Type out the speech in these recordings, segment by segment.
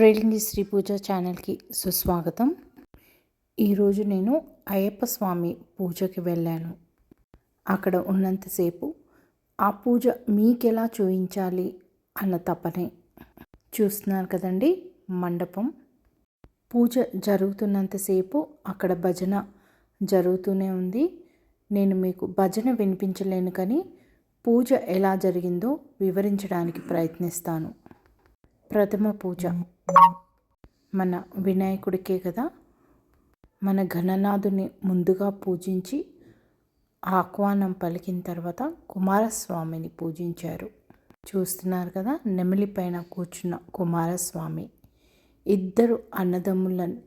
రేలింగి శ్రీ పూజ ఛానల్కి సుస్వాగతం. ఈరోజు నేను అయ్యప్ప స్వామి పూజకి వెళ్ళాను. అక్కడ ఉన్నంతసేపు ఆ పూజ మీకెలా చూపించాలి అన్న తపనే. చూస్తున్నారు కదండి మండపం. పూజ జరుగుతున్నంతసేపు అక్కడ భజన జరుగుతూనే ఉంది. నేను మీకు భజన వినిపించలేను కానీ పూజ ఎలా జరిగిందో వివరించడానికి ప్రయత్నిస్తాను. ప్రథమ పూజ. మన వినాయకుడికే కదా. మన ఘననాథుని ముందుగా పూజించి ఆహ్వానం పలికిన తర్వాత కుమారస్వామిని పూజించారు. చూస్తున్నారు కదా నెమిలి పైన కూర్చున్న కుమారస్వామి. ఇద్దరు అన్నదమ్ములను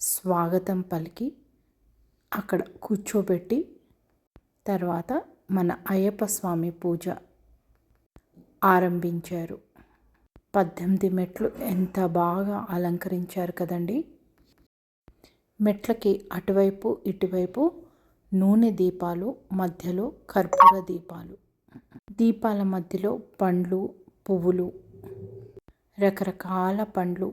స్వాగతం పలికి అక్కడ కూర్చోబెట్టి తర్వాత మన అయ్యప్ప స్వామి పూజ ఆరంభించారు. పద్దెనిమిది మెట్లు ఎంత బాగా అలంకరించారు కదండి. మెట్లకి అటువైపు ఇటువైపు నూనె దీపాలు మధ్యలో కర్పూర దీపాలు. దీపాల మధ్యలో పండ్లు పువ్వులు రకరకాల పండ్లు.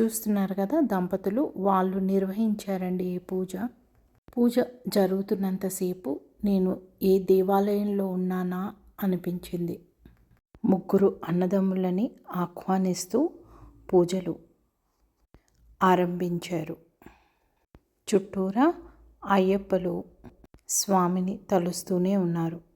చూస్తున్నారు కదా దంపతులు వాళ్ళు నిర్వహించారండి ఈ పూజ. పూజ జరుగుతున్నంతసేపు నేను ఏ దేవాలయంలో ఉన్నానా అనిపించింది. ముగ్గురు అన్నదమ్ములని ఆహ్వానిస్తూ పూజలు ఆరంభించారు. చుట్టూరా అయ్యప్పలు స్వామిని తలుస్తూనే ఉన్నారు.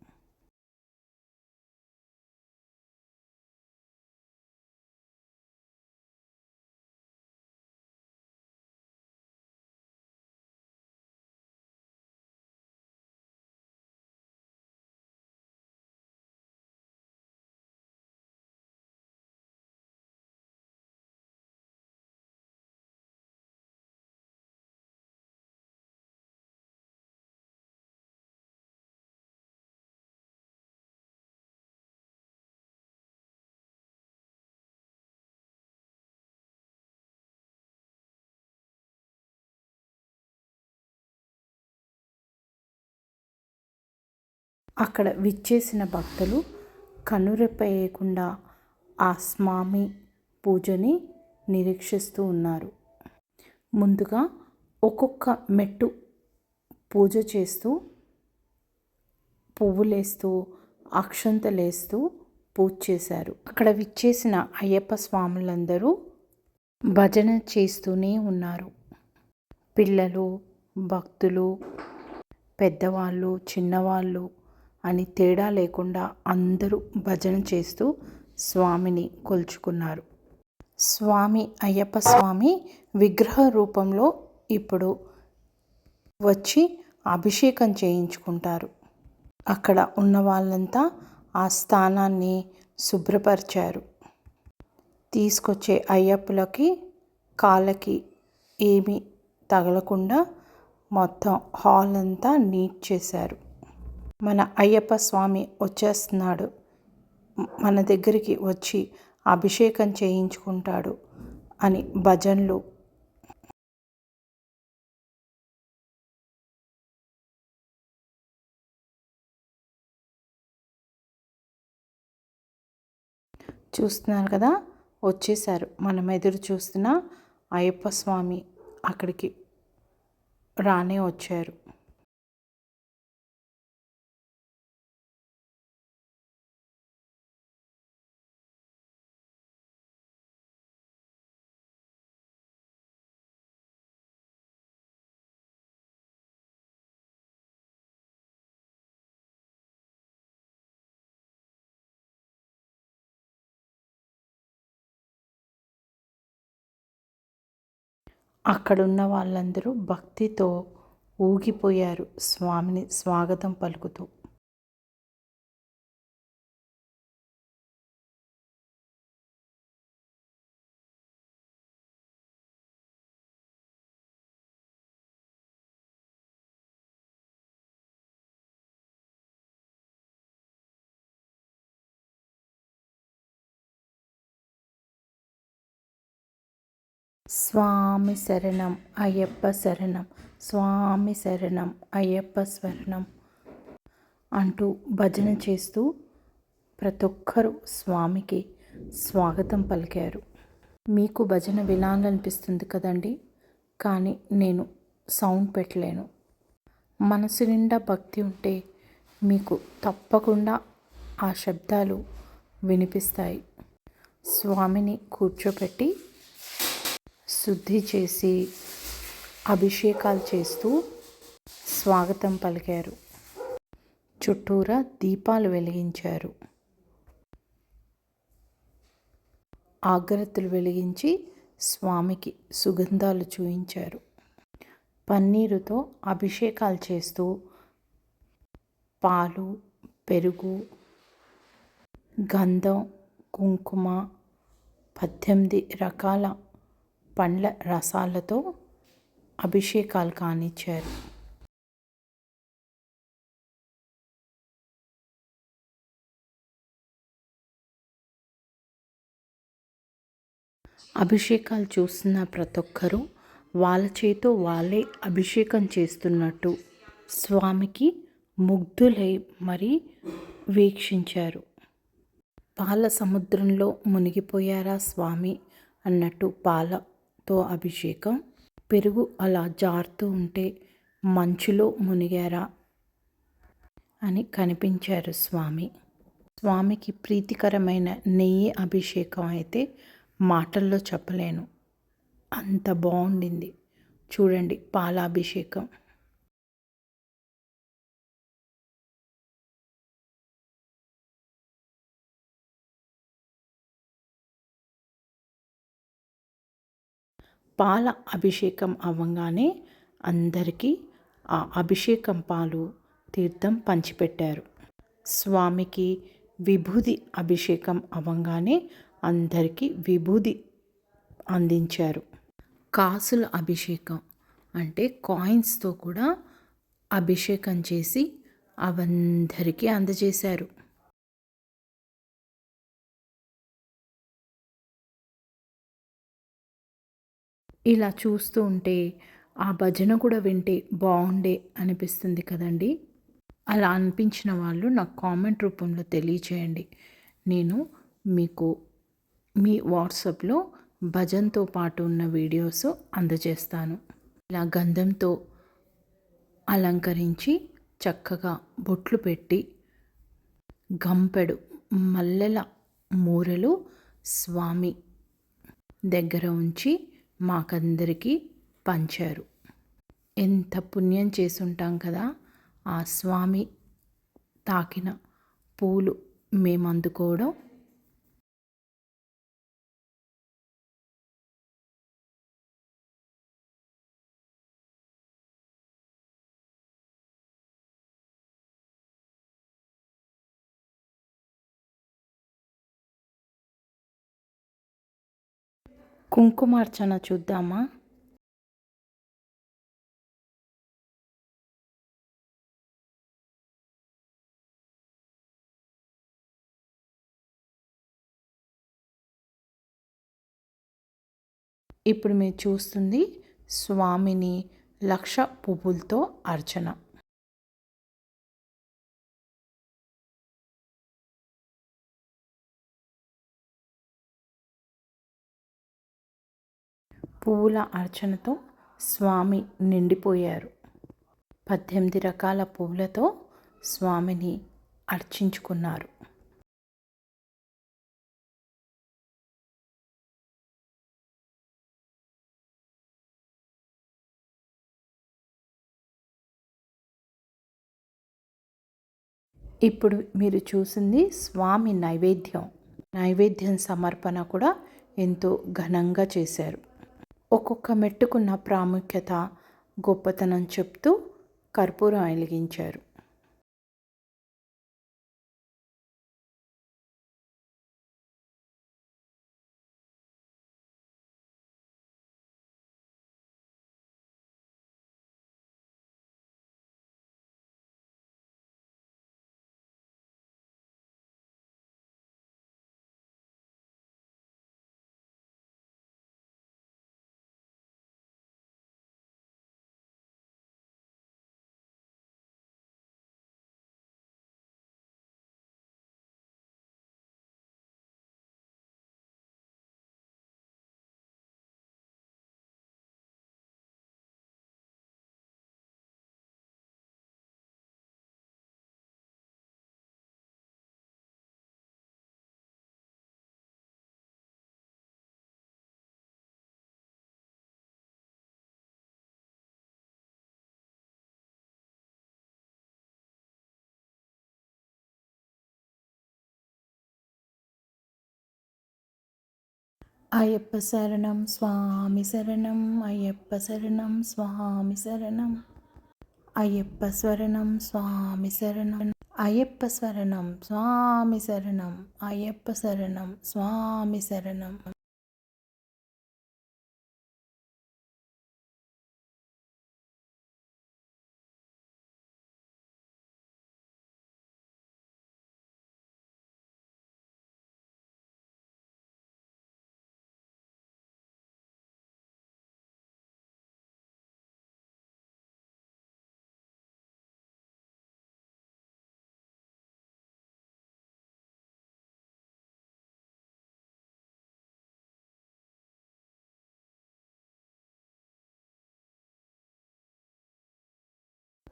అక్కడ విచ్చేసిన భక్తులు కనురెప్పేయకుండా ఆ స్వామి పూజని నిరీక్షిస్తూ ఉన్నారు. ముందుగా ఒక్కొక్క మెట్టు పూజ చేస్తూ పువ్వులేస్తూ అక్షంతలేస్తూ పూజ చేశారు. అక్కడ విచ్చేసిన అయ్యప్ప స్వాములందరూ భజన చేస్తూనే ఉన్నారు. పిల్లలు భక్తులు పెద్దవాళ్ళు చిన్నవాళ్ళు అని తేడా లేకుండా అందరూ భజన చేస్తూ స్వామిని కొలుచుకున్నారు. స్వామి అయ్యప్ప స్వామి విగ్రహ రూపంలో ఇప్పుడు వచ్చి అభిషేకం చేయించుకుంటారు. అక్కడ ఉన్న వాళ్ళంతా ఆ స్థానాన్ని శుభ్రపరిచారు. తీసుకొచ్చే అయ్యప్పలకి కాళ్ళకి ఏమీ తగలకుండా మొత్తం హాల్ అంతా నీట్ చేశారు. మన అయ్యప్ప స్వామి వచ్చేస్తున్నాడు. మన దగ్గరికి వచ్చి అభిషేకం చేయించుకుంటాడు అని భజన్లు చూస్తున్నారు కదా? వచ్చేసారు మనం ఎదురు చూస్తున్న అయ్యప్ప స్వామి అక్కడికి రానే వచ్చారు. అక్కడున్న వాళ్ళందరూ భక్తితో ఊగిపోయారు. స్వామిని స్వాగతం పలుకుతూ స్వామి శరణం అయ్యప్ప శరణం స్వామి శరణం అయ్యప్ప స్వరణం అంటూ భజన చేస్తూ ప్రతి ఒక్కరూ స్వామికి స్వాగతం పలికారు. మీకు భజన వినాలనిపిస్తుంది కదండి? కానీ నేను సౌండ్ పెట్టలేను. మనసు నిండా భక్తి ఉంటే మీకు తప్పకుండా ఆ శబ్దాలు వినిపిస్తాయి. స్వామిని కూర్చోపెట్టి శుద్ధి చేసి అభిషేకాలు చేస్తూ స్వాగతం పలికారు. చుట్టూరా దీపాలు వెలిగించారు. ఆగ్రత్తులు వెలిగించి స్వామికి సుగంధాలు చూయించారు. పన్నీరుతో అభిషేకాలు చేస్తూ పాలు పెరుగు గంధం కుంకుమ పద్దెనిమిది రకాల పండ్ల రసాలతో అభిషేకాలు కానిచ్చారు. అభిషేకాలు చూస్తున్న ప్రతి ఒక్కరూ వాళ్ళ చేతో వాళ్ళే అభిషేకం చేస్తున్నట్టు స్వామికి ముగ్ధులై మరి వీక్షించారు. పాల సముద్రంలో మునిగిపోయారా స్వామి అన్నట్టు పాల తో అభిషేకం. పెరుగు అలా జారుతూ ఉంటే మంచులో మునిగారా? అని కనిపించారు స్వామి. స్వామికి ప్రీతికరమైన నెయ్యి అభిషేకం అయితే మాటల్లో చెప్పలేను. అంత బాగుండింది చూడండి పాలాభిషేకం. పాల అభిషేకం అవ్వగానే అందరికీ ఆ అభిషేకం పాలు తీర్థం పంచిపెట్టారు. స్వామికి విభూది అభిషేకం అవ్వగానే అందరికీ విభూది అందించారు. కాసుల అభిషేకం అంటే కాయిన్స్తో కూడా అభిషేకం చేసి అవందరికీ అందజేశారు. ఇలా చూస్తూ ఉంటే ఆ భజన కూడా వింటే బాగుండే అనిపిస్తుంది కదండి. అలా అనిపించిన వాళ్ళు నాకు కామెంట్ రూపంలో తెలియచేయండి. నేను మీకు మీ వాట్సాప్లో భజన్తో పాటు ఉన్న వీడియోస్ అందజేస్తాను. ఇలా గంధంతో అలంకరించి చక్కగా బొట్లు పెట్టి గంపెడు మల్లెల మూరలు స్వామి దగ్గర ఉంచి మాకందరికీ పంచారు. ఎంత పుణ్యం చేసుంటాం కదా ఆ స్వామి తాకిన పూలు మేము అందుకోవడం కుంకుమార్చన చూద్దామా? ఇప్పుడు మీరు చూస్తుంది స్వామిని లక్ష పువ్వులతో అర్చన. పువ్వుల అర్చనతో స్వామి నిండిపోయారు. పద్దెనిమిది రకాల పువ్వులతో స్వామిని అర్చించుకున్నారు. ఇప్పుడు మీరు చూసింది స్వామి నైవేద్యం. నైవేద్యం సమర్పణ కూడా ఎంతో ఘనంగా చేశారు. ఒక్కొక్క మెట్టుకున్న ప్రాముఖ్యత గొప్పతనం చెప్తూ కర్పూరం వెలిగించారు అయ్యప్ప శరణం స్వామి శరణం అయ్యప్ప శరణం స్వామి శరణం. అయ్యప్ప స్వరణం స్వామి శరణం. అయ్యప్ప స్వరణం స్వామి శరణం. అయ్యప్ప శరణం స్వామి శరణం.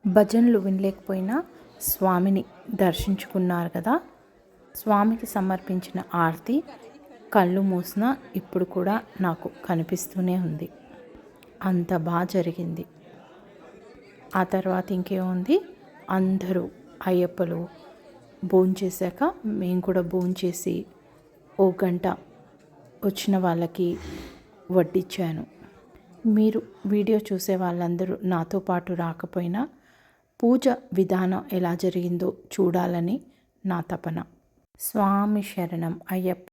భజనలు వినలేకపోయినా స్వామిని దర్శించుకున్నారు కదా. స్వామికి సమర్పించిన ఆర్తి కళ్ళు మూసిన ఇప్పుడు కూడా నాకు కనిపిస్తూనే ఉంది. అంత బాగా జరిగింది. ఆ తర్వాత ఇంకేముంది? అందరూ అయ్యప్పలు భోంచేశాక మేము కూడా భోంచేసి ఓ గంట వచ్చిన వాళ్ళకి వడ్డించాను మీరు వీడియో చూసే వాళ్ళందరూ నాతో పాటు రాకపోయినా పూజ విధానం ఎలా జరిగిందో చూడాలని నా తపన. స్వామి శరణం అయ్యప్ప.